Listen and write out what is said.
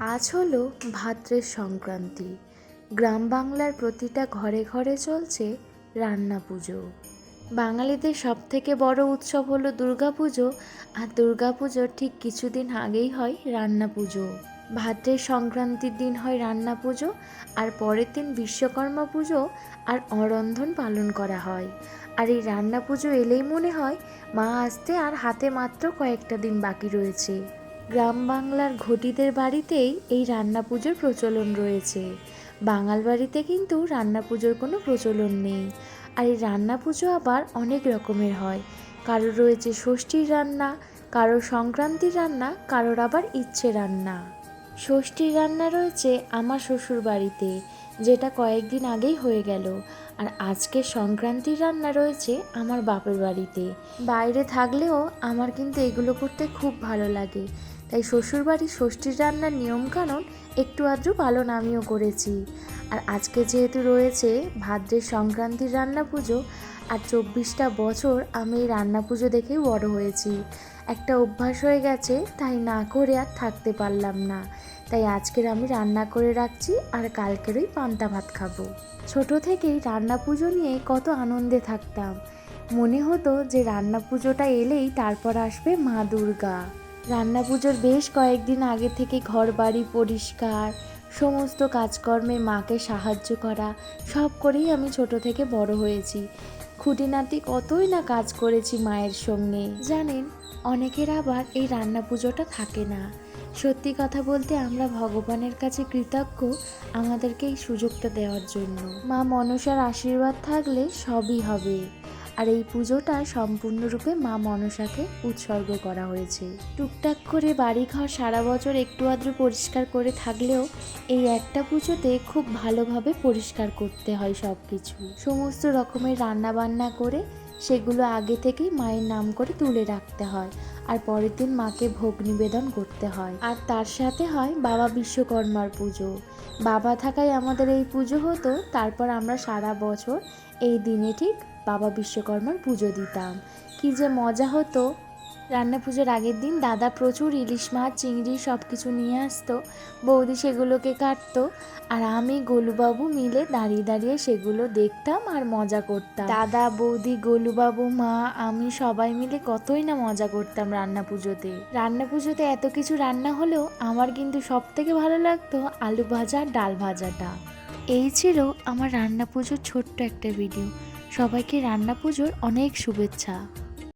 আজ হলো ভাদ্রের সংক্রান্তি। গ্রাম বাংলার প্রতিটা ঘরে ঘরে চলছে রান্না পুজো। বাঙালিদের সব থেকে বড় উৎসব হলো দুর্গাপুজো আর দুর্গাপুজোর ঠিক কিছুদিন আগেই হয় রান্না পুজো। ভাদ্রের সংক্রান্তির দিন হয় রান্না পুজো, আর পরের দিন বিশ্বকর্মা পুজো আর অরন্ধন পালন করা হয়। আর এই রান্না পুজো এলেই মনে হয় মা আসতে আর হাতে মাত্র কয়েকটা দিন বাকি রয়েছে। গ্রাম বাংলার ঘটিদের বাড়িতেই এই রান্না পুজোর প্রচলন রয়েছে। বাঙাল বাড়িতে কিন্তু রান্না পুজোর কোনো প্রচলন নেই। আর এই রান্না পুজো আবার অনেক রকমের হয়। কারোর রয়েছে ষষ্ঠীর রান্না, কারোর সংক্রান্তির রান্না, কারোর আবার ইচ্ছে রান্না। ষষ্ঠীর রান্না রয়েছে আমার শ্বশুর বাড়িতে, যেটা কয়েকদিন আগেই হয়ে গেল। আর আজকে সংক্রান্তির রান্না রয়েছে আমার বাপের বাড়িতে। বাইরে থাকলেও আমার কিন্তু এগুলো করতে খুব ভালো লাগে। তাই শ্বশুরবাড়ির ষষ্ঠীর রান্নার নিয়মকানুন একটু আধটু পালন আমিও করেছি। আর আজকে যেহেতু রয়েছে ভাদ্রের সংক্রান্তির রান্না পুজো, আর চব্বিশটা বছর আমি এই রান্না পুজো দেখেই বড় হয়েছি। একটা অভ্যাস হয়ে গেছে, তাই না করে আর থাকতে পারলাম না। তাই আজকের আমি রান্না করে রাখছি, আর কালকেরই পান্তা ভাত খাব। ছোট থেকেই রান্না পুজো নিয়ে কত আনন্দে থাকতাম। মনে হতো যে রান্না পুজোটা এলেই তারপর আসবে মা দুর্গা। রান্না পুজোর বেশ কয়েকদিন আগে থেকে ঘর বাড়ি পরিষ্কার, সমস্ত কাজকর্মে মাকে সাহায্য করা, সব করেই আমি ছোট থেকে বড় হয়েছি। খুঁটিনাটি কতই না কাজ করেছি মায়ের সঙ্গে। জানেন, অনেকের আবার এই রান্না পুজোটা থাকে না। সত্যি কথা বলতে আমরা ভগবানের কাছে কৃতজ্ঞ আমাদেরকে এই সুযোগটা দেওয়ার জন্য। মা মনসার আশীর্বাদ থাকলে সবই হবে। আর এই পুজোটা সম্পূর্ণরূপে মা মনসাকে উৎসর্গ করা হয়েছে। টুকটাক করে বাড়িঘর সারা বছর একটু আদ্র পরিষ্কার করে থাকলেও এই একটা পুজোতে খুব ভালোভাবে পরিষ্কার করতে হয় সব কিছু সমস্ত রকমের রান্না বান্না করে সেগুলো আগে থেকেই মায়ের নাম করে তুলে রাখতে হয় আর পরের দিন মাকে ভোগ নিবেদন করতে হয়। আর তার সাথে হয় বাবা বিশ্বকর্মার পুজো। বাবা থাকায় আমাদের এই পুজো হতো, তারপর আমরা সারা বছর এই দিনে ঠিক বাবা বিশ্বকর্মার পুজো দিতাম। কি যে মজা হতো। রান্না পুজোর আগের দিন দাদা প্রচুর ইলিশ মাছ, চিংড়ি সব কিছু নিয়ে আসতো। বৌদি সেগুলোকে কাটতো। আর আমি গোলুবাবু মিলে দাঁড়িয়ে দাঁড়িয়ে সেগুলো দেখতাম আর মজা করতাম। দাদা, বৌদি, গোলুবাবু, মা, আমি সবাই মিলে কতই না মজা করতাম রান্না পুজোতে। রান্না পুজোতে এত কিছু রান্না হলেও আমার কিন্তু সব থেকে ভালো লাগতো আলু ভাজা ডাল ভাজাটা। এই ছিল আমার রান্না পুজোর ছোট্ট একটা ভিডিও। সবাইকে রান্না পুজোর অনেক শুভেচ্ছা।